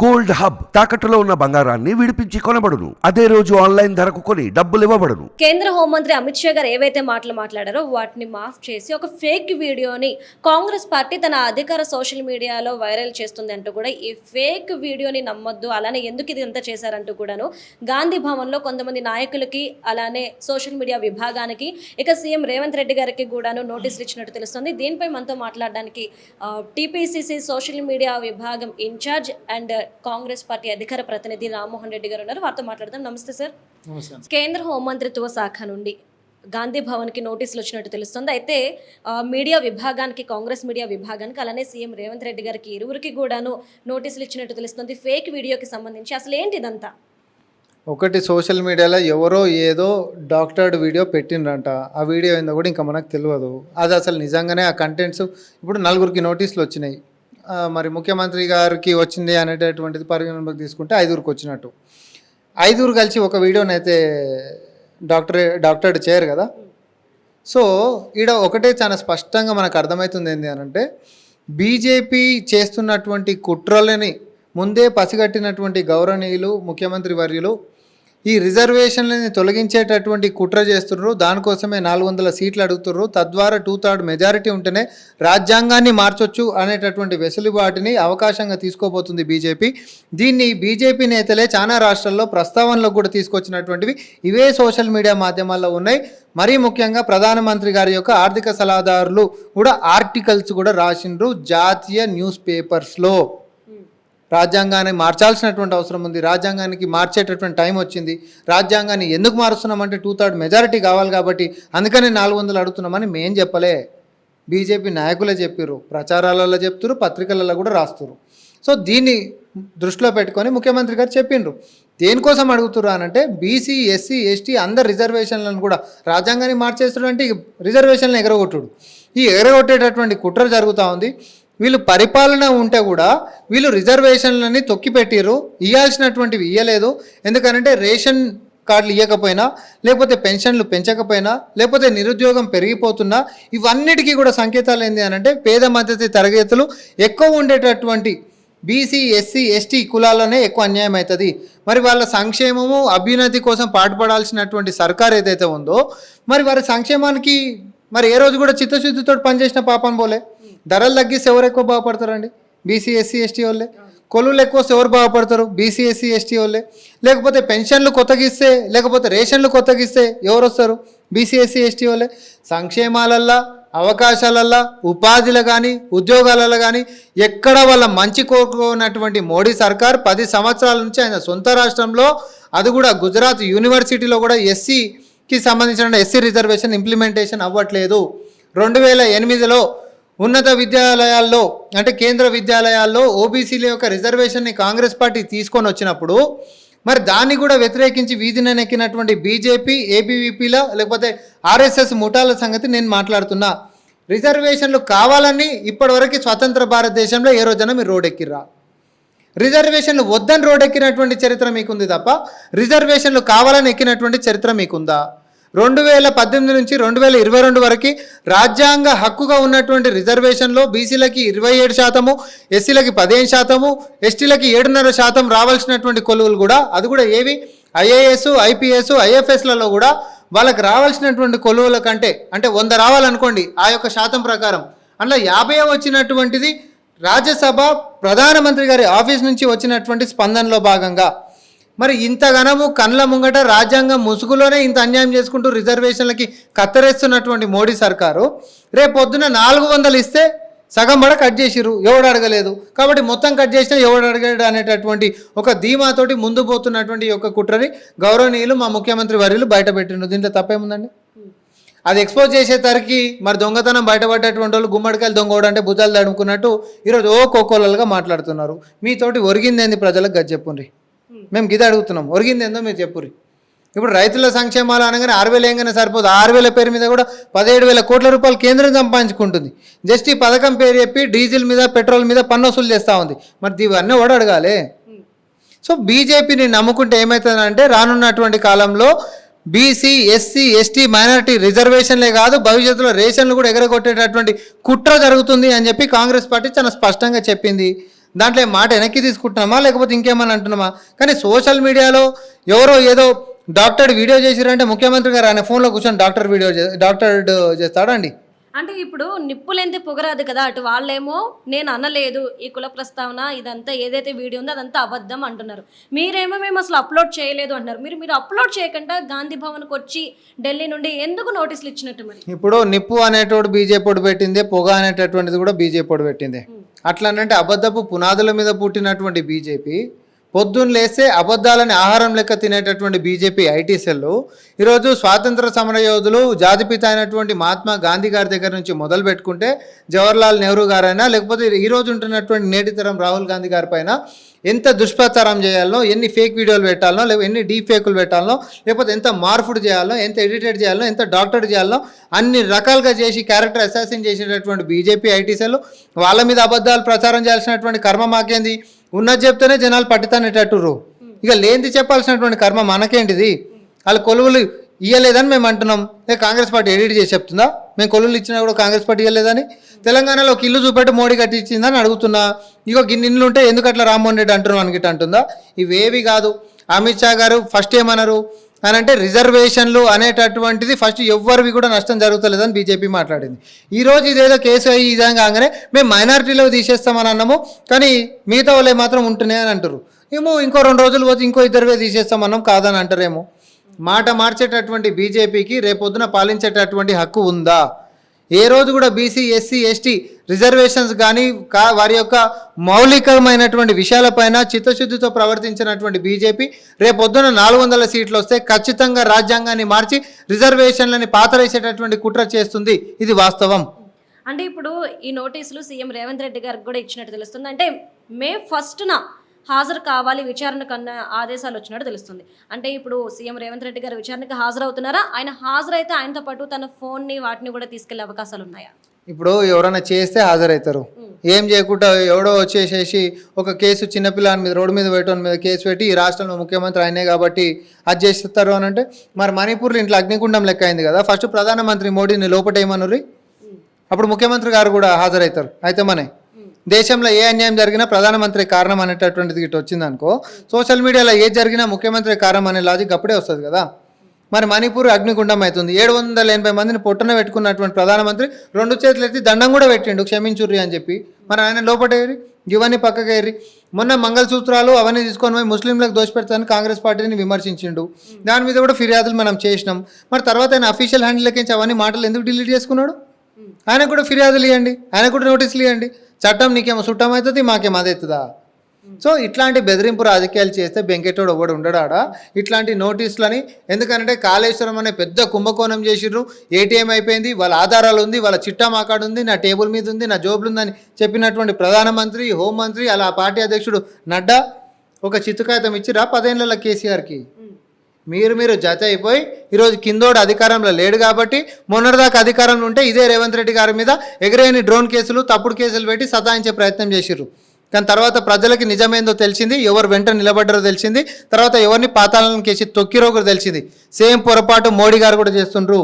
Gold hub తాకట్టులో ఉన్న బంగారాన్ని విడిపించి కొనబడును. అదే రోజు ఆన్లైన్ ధరకు కొని డబ్బులు ఇవ్వబడును. కేంద్ర హోంమంత్రి అమిత్ షా గారు ఏవైతే మాటలు మాట్లాడారో వాటిని మాఫ్ చేసి ఒక ఫేక్ వీడియోని కాంగ్రెస్ పార్టీ తన అధికార సోషల్ మీడియాలో వైరల్ చేస్తుంది అంటూ కూడా ఈ ఫేక్ వీడియోని నమ్మొద్దు అలానే ఎందుకు ఇది ఎంత చేశారంటూ కూడాను గాంధీ భవన్లో కొంతమంది నాయకులకి అలానే సోషల్ మీడియా విభాగానికి ఇక సీఎం రేవంత్ రెడ్డి గారికి కూడాను నోటీసులు ఇచ్చినట్టు తెలుస్తుంది. దీనిపై మనతో మాట్లాడడానికి టీపీసీసీ సోషల్ మీడియా విభాగం in charge and Congress party అధికార ప్రతినిధి రామ్మోహన్ రెడ్డి గారు ఉన్నారు. వారితో మాట్లాడదాం. నమస్తే సార్. కేంద్ర హోంమంత్రిత్వ శాఖ నుండి గాంధీ భవన్కి నోటీసులు వచ్చినట్టు తెలుస్తుంది. అయితే మీడియా విభాగానికి కాంగ్రెస్ మీడియా విభాగానికి అలానే సీఎం రేవంత్ రెడ్డి గారికి ఇరువురికి కూడాను నోటీసులు ఇచ్చినట్టు తెలుస్తుంది. ఫేక్ వీడియోకి సంబంధించి అసలు ఏంటి ఇదంతా? ఒకటి సోషల్ మీడియాలో ఎవరో ఏదో డాక్టర్డ్ వీడియో పెట్టిండ్రంట. ఆ వీడియో ఏందో కూడా ఇంకా మనకు తెలియదు అది అసలు నిజంగానే ఆ కంటెంట్స్ ఇప్పుడు నలుగురికి నోటీసులు వచ్చినాయి. మరి ముఖ్యమంత్రి గారికి వచ్చింది అనేటటువంటిది పరిగణలోకి తీసుకుంటే ఐదుగురికి వచ్చినట్టు. ఐదుగురు కలిసి ఒక వీడియోని అయితే డాక్టర్ డాక్టర్డ్ చేయరు కదా? సో ఈడ ఒకటే చాలా స్పష్టంగా మనకు అర్థమవుతుంది ఏంటి అని అంటే బీజేపీ చేస్తున్నటువంటి కుట్రలని ముందే పసిగట్టినటువంటి గౌరవనీయులు ముఖ్యమంత్రి వర్యులు ఈ రిజర్వేషన్లని తొలగించేటటువంటి కుట్ర చేస్తున్నారు దానికోసమే నాలుగు వందల సీట్లు అడుగుతున్నారు తద్వారా టూ థర్డ్ మెజారిటీ ఉంటేనే రాజ్యాంగాన్ని మార్చొచ్చు అనేటటువంటి వెసులుబాటుని అవకాశంగా తీసుకోబోతుంది బీజేపీ. దీన్ని బీజేపీ నేతలే చాలా రాష్ట్రాల్లో ప్రస్తావనలకు కూడా తీసుకొచ్చినటువంటివి ఇవే సోషల్ మీడియా మాధ్యమాల్లో ఉన్నాయి. మరీ ముఖ్యంగా ప్రధానమంత్రి గారి యొక్క ఆర్థిక సలహాదారులు కూడా ఆర్టికల్స్ కూడా రాసిండ్రు జాతీయ న్యూస్ పేపర్స్లో. రాజ్యాంగాన్ని మార్చాల్సినటువంటి అవసరం ఉంది. రాజ్యాంగానికి మార్చేటటువంటి టైం వచ్చింది. రాజ్యాంగాన్ని ఎందుకు మారుస్తున్నామంటే టూ థర్డ్ మెజారిటీ కావాలి కాబట్టి అందుకని నాలుగు వందలు అడుగుతున్నామని మేం చెప్పలే. బీజేపీ నాయకులే చెప్పారు ప్రచారాలలో చెప్తురు పత్రికలలో కూడా రాస్తురు సో దీన్ని దృష్టిలో పెట్టుకొని ముఖ్యమంత్రి గారు చెప్పిండ్రు. దేనికోసం అడుగుతురు అనంటే బీసీ ఎస్సీ ఎస్టీ అందరు రిజర్వేషన్లను కూడా రాజ్యాంగాన్ని మార్చేస్తుడు అంటే ఇక రిజర్వేషన్లను ఎగరగొట్టుడు. ఈ ఎగరగొట్టేటటువంటి కుట్ర జరుగుతూ ఉంది. వీళ్ళు పరిపాలన ఉంటే కూడా వీళ్ళు రిజర్వేషన్లని తొక్కిపెట్టిర్రు. ఇవ్వాల్సినటువంటివి ఇవ్వలేదు ఎందుకనంటే రేషన్ కార్డులు ఇవ్వకపోయినా లేకపోతే పెన్షన్లు పెంచకపోయినా లేకపోతే నిరుద్యోగం పెరిగిపోతున్నా ఇవన్నిటికీ కూడా సంకేతాలు ఏంటి అని అంటే పేద మద్దతు తరగతులు ఎక్కువ ఉండేటటువంటి బీసీ ఎస్సీ ఎస్టీ కులాలనే ఎక్కువ అన్యాయం అవుతుంది మరి వాళ్ళ సంక్షేమము అభ్యున్నతి కోసం పాటుపడాల్సినటువంటి సర్కార్ ఏదైతే ఉందో మరి వారి సంక్షేమానికి మరి ఏ రోజు కూడా చిత్తశుద్ధితో పనిచేసిన పాపం పోలే. ధరలు తగ్గిస్తే ఎవరు ఎక్కువ బాగుపడతారండి? బీసీ ఎస్సీ ఎస్టీ వాళ్ళే. కొలువులు ఎక్కువ ఎవరు బాగుపడతారు? బీసీ ఎస్సీ ఎస్టీ వాళ్ళే. లేకపోతే పెన్షన్లు కొత్తగా ఇస్తే లేకపోతే రేషన్లు కొత్తగా ఇస్తే ఎవరు వస్తారు? బీసీ ఎస్సీ ఎస్టీ వాళ్ళే. సంక్షేమాలల్లా అవకాశాలల్లా ఉపాధిలో కానీ ఉద్యోగాలలో కానీ ఎక్కడ వాళ్ళ మంచి కోరుకున్నటువంటి మోడీ సర్కార్ పది సంవత్సరాల నుంచి ఆయన సొంత రాష్ట్రంలో అది కూడా గుజరాత్ యూనివర్సిటీలో కూడా ఎస్సీకి సంబంధించిన ఎస్సీ రిజర్వేషన్ ఇంప్లిమెంటేషన్ అవ్వట్లేదు. రెండు వేల ఎనిమిదిలో ఉన్నత విద్యాలయాల్లో అంటే కేంద్ర విద్యాలయాల్లో ఓబీసీల యొక్క రిజర్వేషన్ని కాంగ్రెస్ పార్టీ తీసుకొని వచ్చినప్పుడు మరి దాన్ని కూడా వ్యతిరేకించి వీధిన నెక్కినటువంటి బీజేపీ ఏబీవీపీల లేకపోతే ఆర్ఎస్ఎస్ ముఠాల సంగతి నేను మాట్లాడుతున్నా. రిజర్వేషన్లు కావాలని ఇప్పటివరకు స్వతంత్ర భారతదేశంలో ఏ రోజైనా మీరు రోడెక్కిర్రా? రిజర్వేషన్లు వద్దని రోడ్ ఎక్కినటువంటి చరిత్ర మీకుంది తప్ప రిజర్వేషన్లు కావాలని ఎక్కినటువంటి చరిత్ర మీకుందా? రెండు వేల పద్దెనిమిది నుంచి రెండు వేల ఇరవై రెండు వరకు రాజ్యాంగ హక్కుగా ఉన్నటువంటి రిజర్వేషన్లో బీసీలకి ఇరవై ఏడు శాతము ఎస్సీలకి పదిహేను శాతము ఎస్టీలకి ఏడున్నర శాతం రావాల్సినటువంటి కొలువులు కూడా అది కూడా ఏవి? ఐఏఎస్ ఐపీఎస్ ఐఎఫ్ఎస్లలో కూడా వాళ్ళకి రావాల్సినటువంటి కొలువుల కంటే అంటే వంద రావాలనుకోండి ఆ యొక్క శాతం ప్రకారం. అందులో యాభై వచ్చినటువంటిది రాజ్యసభ ప్రధానమంత్రి గారి ఆఫీస్ నుంచి వచ్చినటువంటి స్పందనలో భాగంగా. మరి ఇంతగనము కండ్ల ముంగట రాజ్యాంగం ముసుగులోనే ఇంత అన్యాయం చేసుకుంటూ రిజర్వేషన్లకి కత్తరేస్తున్నటువంటి మోడీ సర్కారు రేపు పొద్దున నాలుగు వందలు ఇస్తే సగం బడ కట్ చేసిరు ఎవడు అడగలేదు. కాబట్టి మొత్తం కట్ చేసినా ఎవడు అడగడు అనేటటువంటి ఒక ధీమాతోటి ముందు పోతున్నటువంటి ఈ యొక్క కుట్రని గౌరవనీయులు మా ముఖ్యమంత్రి వర్యులు బయటపెట్టిండు దీంట్లో తప్పేముందండి? అది ఎక్స్పోజ్ చేసేసరికి మరి దొంగతనం బయటపడ్డటువంటి వాళ్ళు గుమ్మడికాయలు దొంగోడు అంటే భుజాలు తడుముకున్నట్టు ఈరోజు ఓ కోకోలలుగా మాట్లాడుతున్నారు. మీతోటి ఒరిగిందేంది ప్రజలకు గది మేము గిది అడుగుతున్నాం. ఒరిగింది ఏందో మీరు చెప్పుర్రి. ఇప్పుడు రైతుల సంక్షేమాలు అనగానే ఆరు వేలు ఏంగానే సరిపోదు. ఆరు వేల పేరు మీద కూడా పదిహేడు వేల కోట్ల రూపాయలు కేంద్రం సంపాదించుకుంటుంది. జస్ట్ ఈ పథకం పేరు చెప్పి డీజిల్ మీద పెట్రోల్ మీద పన్ను వసూలు చేస్తూ ఉంది. మరి ఇవన్నీ కూడా అడగాలి? సో బీజేపీని నమ్ముకుంటే ఏమవుతుందంటే రానున్నటువంటి కాలంలో బీసీ ఎస్సీ ఎస్టీ మైనారిటీ రిజర్వేషన్లే కాదు భవిష్యత్తులో రేషన్లు కూడా ఎగరగొట్టేటటువంటి కుట్ర జరుగుతుంది అని చెప్పి కాంగ్రెస్ పార్టీ చాలా స్పష్టంగా చెప్పింది. దాంట్లో మాట వెనక్కి తీసుకుంటున్నామా? లేకపోతే ఇంకేమని అంటున్నామా? కానీ సోషల్ మీడియాలో ఎవరో ఏదో డాక్టర్ వీడియో చేసిరంటే ముఖ్యమంత్రి గారు ఆయన ఫోన్లో కూర్చొని డాక్టర్ వీడియో డాక్టర్ చేస్తాడా అండి అంటే ఇప్పుడు నిప్పులేంది పొగరాదు కదా అటు వాళ్ళేమో నేను అనలేదు ఈ కుల ప్రస్తావన ఇదంతా ఏదైతే వీడియో ఉందో అదంతా అబద్ధం అంటున్నారు. మీరేమో మేము అసలు అప్లోడ్ చేయలేదు అంటున్నారు. మీరు మీరు అప్లోడ్ చేయకుండా గాంధీ భవన్కి వచ్చి ఢిల్లీ నుండి ఎందుకు నోటీసులు ఇచ్చినట్టు మరి? ఇప్పుడు నిప్పు అనేటోడు బీజేపీ పెట్టిందే పొగ అనేటటువంటిది కూడా బీజేపీ పెట్టిందే. అట్లా అంటే అబద్ధపు పునాదుల మీద పుట్టినటువంటి బీజేపీ పొద్దున్న లేస్తే అబద్ధాలని ఆహారం లెక్క తినేటటువంటి బీజేపీ ఐటీ సెల్లు ఈరోజు స్వాతంత్ర సమర యోధులు జాతిపిత అయినటువంటి మహాత్మా గాంధీ గారి దగ్గర నుంచి మొదలు పెట్టుకుంటే జవహర్లాల్ నెహ్రూ గారైనా లేకపోతే ఈరోజు ఉంటున్నటువంటి నేటి తరం రాహుల్ గాంధీ గారి పైన ఎంత దుష్ప్రచారం చేయాలనో ఎన్ని ఫేక్ వీడియోలు పెట్టాలనో లేకపోతే ఎన్ని డీప్ ఫేకులు పెట్టాలనో లేకపోతే ఎంత మార్పుడు చేయాలో ఎంత ఎడిటెడ్ చేయాలో ఎంత డాక్టర్ చేయాలో అన్ని రకాలుగా చేసి క్యారెక్టర్ అసాసిన్ చేసేటటువంటి బీజేపీ ఐటీ సెల్ వాళ్ళ మీద అబద్ధాలు ప్రచారం చేయాల్సినటువంటి కర్మ మాకేంది? ఉన్నది చెప్తేనే జనాలు పట్టితానేటట్టుర్రు. ఇక లేనిది చెప్పాల్సినటువంటి కర్మ మనకేంటిది? వాళ్ళ కొలువులు ఇయ్యలేదని మేము అంటున్నాం. కాంగ్రెస్ పార్టీ ఎడిట్ చేసి చెప్తుందా? మేము కొలువులు ఇచ్చినా కూడా కాంగ్రెస్ పార్టీ ఇవ్వలేదని తెలంగాణలో ఒక ఇల్లు చూపెట్టి మోడీ కట్టించిందని అడుగుతున్నా. ఇగో గిన్ని ఇల్లు ఉంటే ఎందుకు అట్లా రామ్మోహన్ రెడ్డి అంటున్నాం అనుకుంటే అంటుందా? ఇవేవి కాదు. అమిత్ షా గారు ఫస్ట్ ఏమన్నారు? అని అంటే రిజర్వేషన్లు అనేటటువంటిది ఫస్ట్ ఎవ్వరివి కూడా నష్టం జరుగుతలేదని బీజేపీ మాట్లాడింది. ఈరోజు ఇదేదో కేసు అయ్యి ఈ విధంగా కాగానే మేము మైనారిటీలో తీసేస్తామని అన్నాము కానీ మిగతా వాళ్ళే మాత్రం ఉంటున్నాయి అని అంటారు ఏమో ఇంకో రెండు రోజులు పోతే ఇంకో ఇద్దరువే తీసేస్తామన్నాం కాదని అంటారేమో. మాట మార్చేటటువంటి బీజేపీకి రేపొద్దున పాలించేటటువంటి హక్కు ఉందా? ఏ రోజు కూడా బీసీ ఎస్సీ ఎస్టీ రిజర్వేషన్స్ కానీ కా వారి యొక్క మౌలికమైనటువంటి విషయాలపైన చిత్తశుద్ధితో ప్రవర్తించినటువంటి బీజేపీ రేపొద్దున నాలుగు వందల సీట్లు వస్తే ఖచ్చితంగా రాజ్యాంగాన్ని మార్చి రిజర్వేషన్లని పాతరేసేటటువంటి కుట్ర చేస్తుంది. ఇది వాస్తవం. అంటే ఇప్పుడు ఈ నోటీసులు సీఎం రేవంత్ రెడ్డి గారికి కూడా ఇచ్చినట్టు తెలుస్తుంది. అంటే మే ఫస్ట్న హాజరు కావాలి విచారణ కన్నా ఆదేశాలు వచ్చినట్టు తెలుస్తుంది. అంటే ఇప్పుడు సీఎం రేవంత్ రెడ్డి గారు విచారణకు హాజరవుతున్నారా? ఆయన హాజరైతే ఆయనతో పాటు తన ఫోన్ని వాటిని కూడా తీసుకెళ్ళే అవకాశాలు ఉన్నాయా? ఇప్పుడు ఎవరైనా చేస్తే హాజరవుతారు. ఏం చేయకుండా ఎవడో వచ్చేసేసి ఒక కేసు చిన్నపిల్లని మీద రోడ్డు మీద పెట్టడం మీద కేసు పెట్టి ఈ రాష్ట్రంలో ముఖ్యమంత్రి ఆయనే కాబట్టి అది చేస్తారు అని అంటే మరి మణిపూర్లో ఇంట్లో అగ్నికుండం లెక్క అయింది కదా ఫస్ట్ ప్రధానమంత్రి మోడీని లోపటేయమనురి అప్పుడు ముఖ్యమంత్రి గారు కూడా హాజరవుతారు. అయితే మనే దేశంలో ఏ అన్యాయం జరిగినా ప్రధానమంత్రి కారణం అనేటటువంటిది ఇటు వచ్చింది అనుకో సోషల్ మీడియాలో ఏ జరిగినా ముఖ్యమంత్రి కారణం అనే లాజిక్ అప్పుడే వస్తుంది కదా. మరి మణిపూర్ అగ్నిగుండం అవుతుంది. ఏడు వందల ఎనభై మందిని పొట్టన పెట్టుకున్నటువంటి ప్రధానమంత్రి రెండు చేతులు ఎత్తి దండం కూడా పెట్టిండు క్షమించుర్రి అని చెప్పి. మరి ఆయన లోపటేరి ఇవన్నీ పక్కకేరి మొన్న మంగళసూత్రాలు అవన్నీ తీసుకొని పోయి ముస్లింలకు దోషపెడతానని కాంగ్రెస్ పార్టీని విమర్శించిండు. దాని మీద కూడా ఫిర్యాదులు మనం చేసినాం. మరి తర్వాత ఆయన అఫీషియల్ హ్యాండిల్కి అవన్నీ మాటలు ఎందుకు డిలీట్ చేసుకున్నాడు? ఆయనకు కూడా ఫిర్యాదులు ఇవ్వండి ఆయనకు కూడా నోటీసులు ఇవ్వండి చట్టం నీకేమో సుట్టం అవుతుంది మాకేమో అదవుతుందా సో ఇట్లాంటి బెదిరింపు రాజకీయాలు చేస్తే బెంకెటోడు ఒకడు ఉండడాడా? ఇట్లాంటి నోటీసులని ఎందుకంటే కాళేశ్వరం అనే పెద్ద కుంభకోణం చేసిర్రు. ఏటీఎం అయిపోయింది వాళ్ళ ఆధారాలు ఉంది వాళ్ళ చిట్టా మాకాడు ఉంది నా టేబుల్ మీద ఉంది నా జోబులు ఉందని చెప్పినటువంటి ప్రధానమంత్రి హోంమంత్రి అలా పార్టీ అధ్యక్షుడు నడ్డా ఒక చిత్తుకాయితం ఇచ్చిరా పదేళ్ళ కేసీఆర్కి? మీరు మీరు జత అయిపోయి ఈరోజు కిందోడు అధికారంలో లేడు కాబట్టి మొన్నటిదాకా అధికారంలో ఉంటే ఇదే రేవంత్ రెడ్డి గారి మీద ఎగరేని డ్రోన్ కేసులు తప్పుడు కేసులు పెట్టి సతాయించే ప్రయత్నం చేసిర్రు. కానీ తర్వాత ప్రజలకి నిజమేందో తెలిసింది ఎవరు వెంట నిలబడ్డారో తెలిసింది తర్వాత ఎవరిని పాతాలను కేసి తొక్కిరో కూడా తెలిసింది. సేమ్ పొరపాటు మోడీ గారు కూడా చేస్తుండ్రు.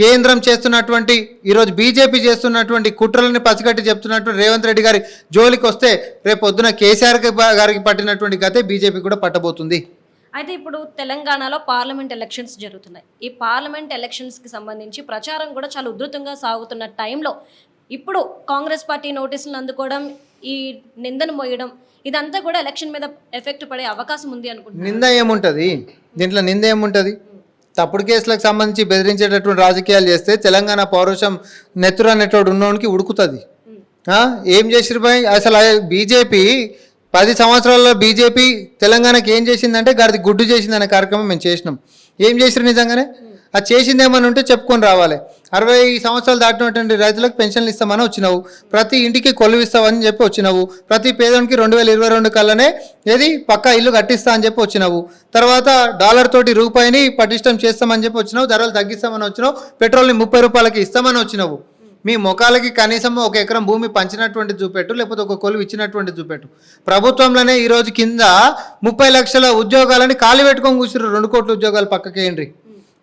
కేంద్రం చేస్తున్నటువంటి ఈరోజు బీజేపీ చేస్తున్నటువంటి కుట్రలని పసిగట్టి చెప్తున్నటువంటి రేవంత్ రెడ్డి గారి జోలికి వస్తే రేపు పొద్దున కేసీఆర్ గారికి పట్టినటువంటి గతే బీజేపీ కూడా పట్టబోతుంది. అయితే ఇప్పుడు తెలంగాణలో పార్లమెంట్ ఎలక్షన్స్ జరుగుతున్నాయి. ఈ పార్లమెంట్ ఎలక్షన్స్కి సంబంధించి ప్రచారం కూడా చాలా ఉధృతంగా సాగుతున్న టైంలో ఇప్పుడు కాంగ్రెస్ పార్టీ నోటీసులను అందుకోవడం ఈ నిందను మోయడం ఇదంతా కూడా ఎలక్షన్ మీద ఎఫెక్ట్ పడే అవకాశం ఉంది అనుకుంటున్నాను నింద ఏముంటుంది? దీంట్లో నింద ఏముంటుంది? తప్పుడు కేసులకు సంబంధించి బెదిరించేటటువంటి రాజకీయాలు చేస్తే తెలంగాణ పౌరుషం నెత్తురు అనేటోడు ఉన్నోనికి ఉడుకుతుంది? ఏం చేసిరు అసలు బీజేపీ పది సంవత్సరాల్లో బీజేపీ తెలంగాణకి ఏం చేసిందంటే గారిది గుడ్డు చేసింది అనే కార్యక్రమం మేము చేసినాం. ఏం చేసారు నిజంగానే? అది చేసింది ఏమని ఉంటే చెప్పుకొని రావాలి. అరవై సంవత్సరాలు దాటినటువంటి రైతులకు పెన్షన్లు ఇస్తామని వచ్చినావు. ప్రతి ఇంటికి కొలువు ఇస్తామని చెప్పి వచ్చినావు. ప్రతి పేదోనికి రెండు వేల ఇరవై రెండు కల్లానే ఏది? పక్కా ఇల్లు కట్టిస్తా అని చెప్పి వచ్చినావు. తర్వాత డాలర్ తోటి రూపాయిని పటిష్టం చేస్తామని చెప్పి వచ్చినావు. ధరలు తగ్గిస్తామని వచ్చినావు. పెట్రోల్ని ముప్పై రూపాయలకి ఇస్తామని వచ్చినావు. మీ ముఖాలకి కనీసం ఒక ఎకరం భూమి పంచినటువంటి చూపెట్టు లేకపోతే ఒక కొలువు ఇచ్చినటువంటి చూపెట్టు. ప్రభుత్వంలోనే ఈ రోజు కింద ముప్పై లక్షల ఉద్యోగాలని ఖాళీ పెట్టుకొని కూర్చున్నారు రెండు కోట్ల ఉద్యోగాలు పక్కకేయండి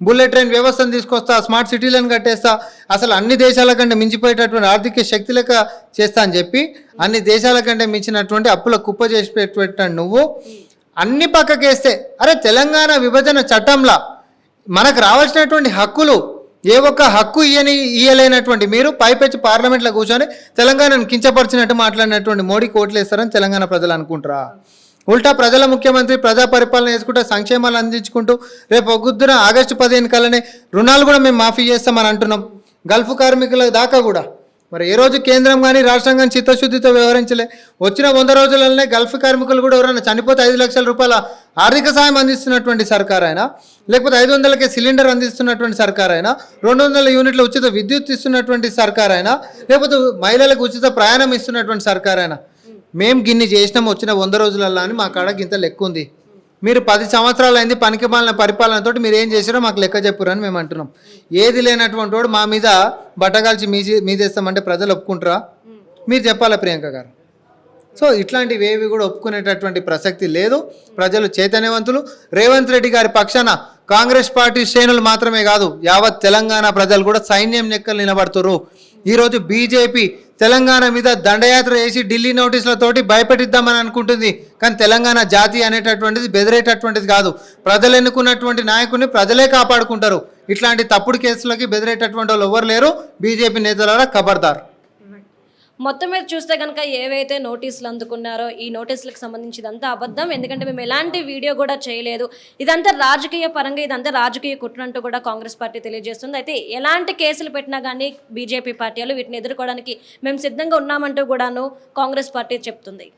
బుల్లెట్ ట్రైన్ వ్యవస్థను తీసుకొస్తా స్మార్ట్ సిటీలను కట్టేస్తా అసలు అన్ని దేశాల కంటే మించిపోయేటటువంటి ఆర్థిక శక్తి లెక్క చేస్తా అని చెప్పి అన్ని దేశాల కంటే మించినటువంటి అప్పుల కుప్ప చేసి పెట్టి నువ్వు అన్ని పక్కకేస్తే అరే తెలంగాణ విభజన చట్టంలా మనకు రావాల్సినటువంటి హక్కులు ఏ ఒక్క హక్కు ఇయని ఇయ్యలేనటువంటి మీరు పైపెచ్చి పార్లమెంట్లో కూర్చొని తెలంగాణను కించపరిచినట్టు మాట్లాడినటువంటి మోడీ ఓట్లు వేస్తారని తెలంగాణ ప్రజలు అనుకుంటారా? ఉల్టా ప్రజల ముఖ్యమంత్రి ప్రజా పరిపాలన చేసుకుంటూ సంక్షేమాలు అందించుకుంటూ రేపు ఒగ్గుద్దున ఆగస్టు పదిహేను కల్లానే రుణాలు కూడా మేము మాఫీ చేస్తామని అంటున్నాం. గల్ఫ్ కార్మికుల దాకా కూడా. మరి ఏ రోజు కేంద్రం కానీ రాష్ట్రం కానీ చిత్తశుద్ధితో వ్యవహరించలే. వచ్చిన వంద రోజులనే గల్ఫ్ కార్మికులు కూడా ఎవరైనా చనిపోతే ఐదు లక్షల రూపాయల ఆర్థిక సాయం అందిస్తున్నటువంటి సర్కార్ అయినా లేకపోతే ఐదు వందలకే సిలిండర్ అందిస్తున్నటువంటి సర్కార్ అయినా రెండు వందల యూనిట్ల ఉచిత విద్యుత్ ఇస్తున్నటువంటి సర్కార్ అయినా లేకపోతే మహిళలకు ఉచిత ప్రయాణం ఇస్తున్నటువంటి సర్కార్ అయినా మేము గిన్ని చేసినాం వచ్చిన వంద రోజులల్లో అని మా కాడ గింత లెక్కుంది. మీరు పది సంవత్సరాలు అయింది పనికి మాలిన పరిపాలనతో మీరు ఏం చేశారో మాకు లెక్క చెప్పురని మేము అంటున్నాం. ఏది లేనటువంటి వాడు మా మీద బట్టగాల్చి మీ మీదేస్తామంటే ప్రజలు ఒప్పుకుంటారా? మీరు చెప్పాలా ప్రియాంక గారు? సో ఇట్లాంటివి ఏవి కూడా ఒప్పుకునేటటువంటి ప్రసక్తి లేదు. ప్రజలు చైతన్యవంతులు. రేవంత్ రెడ్డి గారి పక్షాన కాంగ్రెస్ పార్టీ శ్రేణులు మాత్రమే కాదు యావత్ తెలంగాణ ప్రజలు కూడా సైన్యం నెక్కలు నిలబడుతున్నారు ఈరోజు బీజేపీ తెలంగాణ మీద దండయాత్ర చేసి ఢిల్లీ నోటీసులతోటి భయపెట్టిద్దామని అనుకుంటుంది. కానీ తెలంగాణ జాతి అనేటటువంటిది బెదిరేటటువంటిది కాదు. ప్రజలు ఎన్నుకున్నటువంటి నాయకుడిని ప్రజలే కాపాడుకుంటారు. ఇట్లాంటి తప్పుడు కేసులకి బెదిరేటటువంటి వాళ్ళు ఎవరు లేరు. బీజేపీ నేతల ఖబర్దార్ మొత్తం మీద చూస్తే కనుక ఏవైతే నోటీసులు అందుకున్నారో ఈ నోటీసులకు సంబంధించి ఇదంతా అబద్ధం. ఎందుకంటే మేము ఎలాంటి వీడియో కూడా చేయలేదు. ఇదంతా రాజకీయ పరంగా ఇదంతా రాజకీయ కుట్ర అంటూ కూడా కాంగ్రెస్ పార్టీ తెలియజేస్తుంది. అయితే ఎలాంటి కేసులు పెట్టినా కానీ బీజేపీ పార్టీలు వీటిని ఎదుర్కోవడానికి మేము సిద్ధంగా ఉన్నామంటూ కూడాను కాంగ్రెస్ పార్టీ చెప్తుంది.